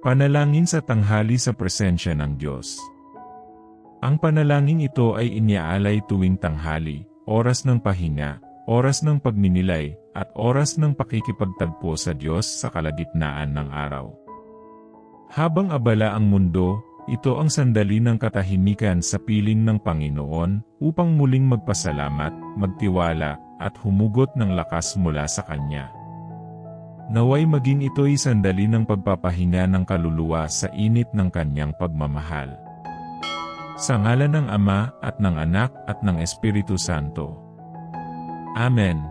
Panalangin sa tanghali sa presensya ng Diyos. Ang panalangin ito ay iniaalay tuwing tanghali, oras ng pahinga, oras ng pagninilay, at oras ng pakikipagtagpo sa Diyos sa kalagitnaan ng araw. Habang abala ang mundo, ito ang sandali ng katahimikan sa piling ng Panginoon upang muling magpasalamat, magtiwala, at humugot ng lakas mula sa Kanya. Naway maging ito'y sandali ng pagpapahinga ng kaluluwa sa init ng kanyang pagmamahal. Sa ngalan ng Ama at ng Anak at ng Espiritu Santo. Amen.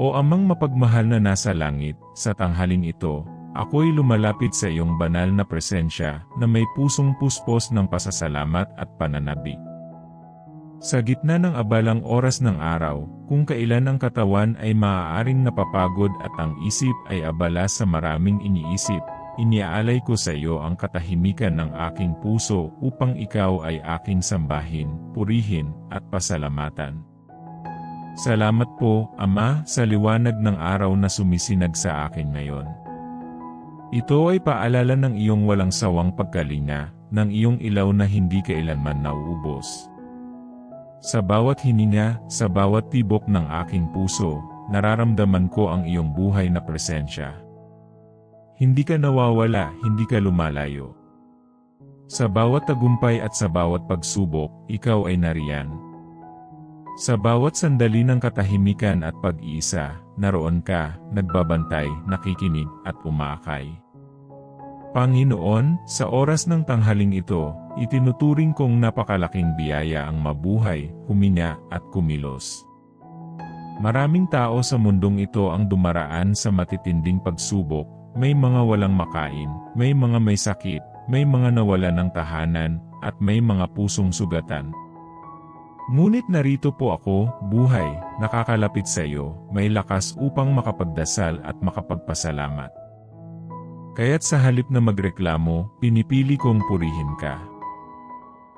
O Amang mapagmahal na nasa langit, sa tanghaling ito, ako'y lumalapit sa iyong banal na presensya na may pusong puspos ng pasasalamat at pananabik. Sa gitna ng abalang oras ng araw, kung kailan ang katawan ay maaaring napapagod at ang isip ay abala sa maraming iniisip, iniaalay ko sa iyo ang katahimikan ng aking puso upang ikaw ay aking sambahin, purihin, at pasalamatan. Salamat po, Ama, sa liwanag ng araw na sumisinag sa akin ngayon. Ito ay paalala ng iyong walang sawang pagkalinga, ng iyong ilaw na hindi kailanman nauubos. Sa bawat hininga, sa bawat tibok ng aking puso, nararamdaman ko ang iyong buhay na presensya. Hindi ka nawawala, hindi ka lumalayo. Sa bawat tagumpay at sa bawat pagsubok, ikaw ay nariyan. Sa bawat sandali ng katahimikan at pag-iisa, naroon ka, nagbabantay, nakikinig, at umakay. Panginoon, sa oras ng tanghaling ito, itinuturing kong napakalaking biyaya ang mabuhay, huminga, at kumilos. Maraming tao sa mundong ito ang dumaraan sa matitinding pagsubok, may mga walang makain, may mga may sakit, may mga nawala ng tahanan, at may mga pusong sugatan. Ngunit narito po ako, buhay, nakakalapit sa iyo, may lakas upang makapagdasal at makapagpasalamat. Kaya't sa halip na magreklamo, pinipili kong purihin ka.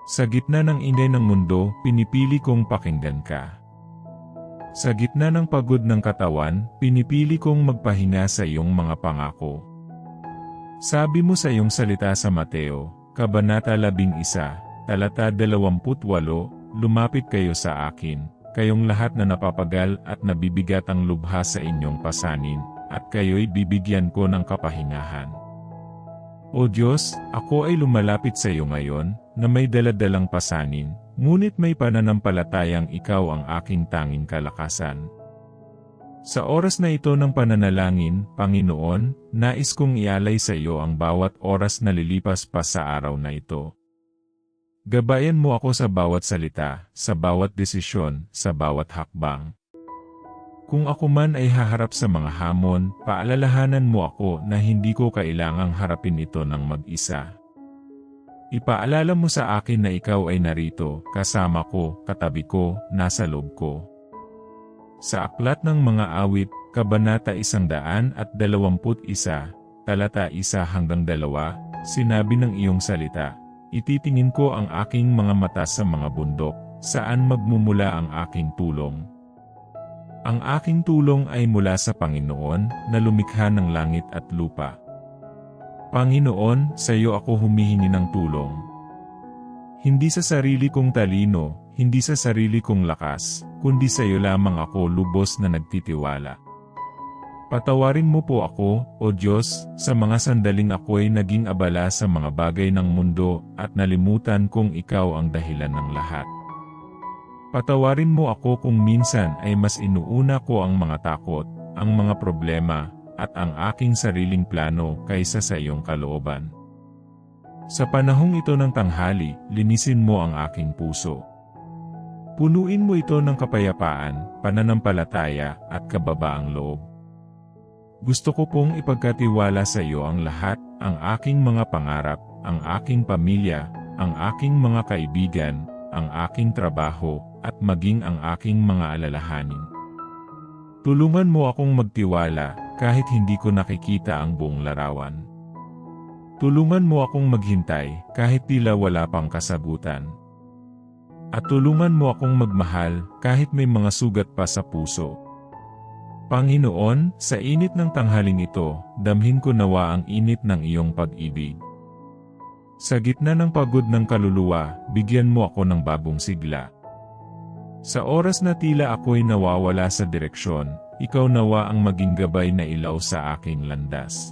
Sa gitna ng ingay ng mundo, pinipili kong pakinggan ka. Sa gitna ng pagod ng katawan, pinipili kong magpahinga sa iyong mga pangako. Sabi mo sa iyong salita sa Mateo, Kabanata 11, talata 28, Lumapit kayo sa akin, kayong lahat na napapagal at nabibigat ang lubha sa inyong pasanin, at kayo'y bibigyan ko ng kapahingahan. O Diyos, ako ay lumalapit sa iyo ngayon, na may daladalang pasanin, ngunit may pananampalatayang ikaw ang aking tanging kalakasan. Sa oras na ito ng pananalangin, Panginoon, nais kong ialay sa iyo ang bawat oras na lilipas pa sa araw na ito. Gabayan mo ako sa bawat salita, sa bawat desisyon, sa bawat hakbang. Kung ako man ay haharap sa mga hamon, paalalahanan mo ako na hindi ko kailangang harapin ito ng mag-isa. Ipaalala mo sa akin na ikaw ay narito, kasama ko, katabi ko, nasa loob ko. Sa aklat ng mga awit, Kabanata 121, talata 1 hanggang 2, sinabi ng iyong salita, Ititingin ko ang aking mga mata sa mga bundok, saan magmumula ang aking tulong. Ang aking tulong ay mula sa Panginoon na lumikha ng langit at lupa. Panginoon, sa iyo ako humihingi ng tulong. Hindi sa sarili kong talino, hindi sa sarili kong lakas, kundi sa iyo lamang ako lubos na nagtitiwala. Patawarin mo po ako, O Diyos, sa mga sandaling ako'y naging abala sa mga bagay ng mundo at nalimutan kong ikaw ang dahilan ng lahat. Patawarin mo ako kung minsan ay mas inuuna ko ang mga takot, ang mga problema, at ang aking sariling plano kaysa sa iyong kalooban. Sa panahong ito ng tanghali, linisin mo ang aking puso. Punuin mo ito ng kapayapaan, pananampalataya, at kababaang loob. Gusto ko pong ipagkatiwala sa iyo ang lahat, ang aking mga pangarap, ang aking pamilya, ang aking mga kaibigan, ang aking trabaho, at maging ang aking mga alalahanin. Tulungan mo akong magtiwala kahit hindi ko nakikita ang buong larawan. Tulungan mo akong maghintay kahit tila wala pang kasagutan. At tulungan mo akong magmahal kahit may mga sugat pa sa puso. Panginoon, sa init ng tanghaling ito, damhin ko nawa ang init ng iyong pag-ibig. Sa gitna ng pagod ng kaluluwa, bigyan mo ako ng bagong sigla. Sa oras na tila ako'y nawawala sa direksyon, ikaw nawa ang maging gabay na ilaw sa aking landas.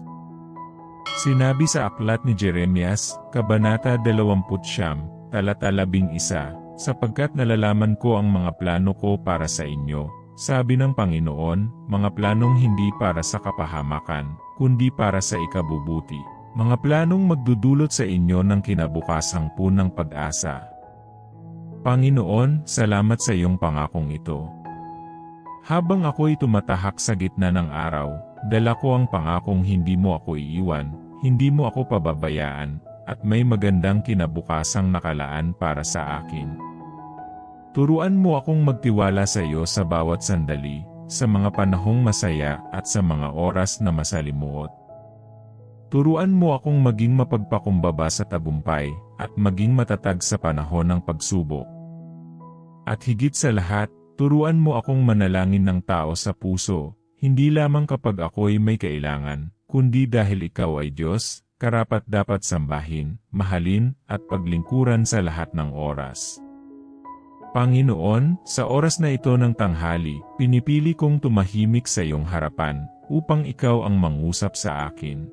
Sinabi sa aklat ni Jeremias, Kabanata 20, talata 11, sapagkat nalalaman ko ang mga plano ko para sa inyo, sabi ng Panginoon, mga planong hindi para sa kapahamakan, kundi para sa ikabubuti. Mga planong magdudulot sa inyo ng kinabukasang punang pag-asa. Panginoon, salamat sa iyong pangakong ito. Habang ako'y tumatahak sa gitna ng araw, dala ko ang pangakong hindi mo ako iiwan, hindi mo ako pababayaan, at may magandang kinabukasang nakalaan para sa akin. Turuan mo akong magtiwala sa iyo sa bawat sandali, sa mga panahong masaya at sa mga oras na masalimuot. Turuan mo akong maging mapagpakumbaba sa tagumpay at maging matatag sa panahon ng pagsubok. At higit sa lahat, turuan mo akong manalangin ng tao sa puso, hindi lamang kapag ako'y may kailangan, kundi dahil ikaw ay Diyos, karapat dapat sambahin, mahalin, at paglingkuran sa lahat ng oras. Panginoon, sa oras na ito ng tanghali, pinipili kong tumahimik sa iyong harapan, upang ikaw ang mangusap sa akin.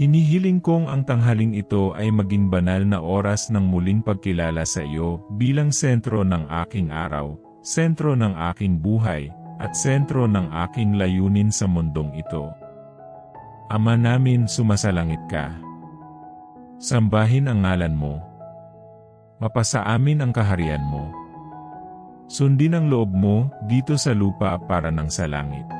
Hinihiling kong ang tanghaling ito ay maging banal na oras ng muling pagkilala sa iyo bilang sentro ng aking araw, sentro ng aking buhay, at sentro ng aking layunin sa mundong ito. Ama namin sumasalangit ka. Sambahin ang ngalan mo mapasa amin ang kaharian mo. Sundin ang loob mo dito sa lupa para ng sa langit.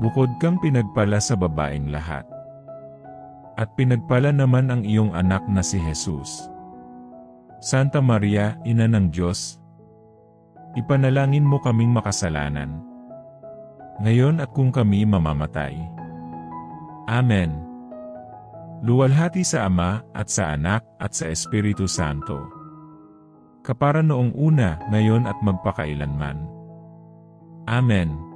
Bukod kang pinagpala sa babaeng lahat. At pinagpala naman ang iyong anak na si Jesus. Santa Maria, Ina ng Diyos, ipanalangin mo kaming makasalanan. Ngayon at kung kami mamamatay. Amen. Luwalhati sa Ama, at sa Anak, at sa Espiritu Santo kapara noong una, ngayon at magpakailanman. Amen.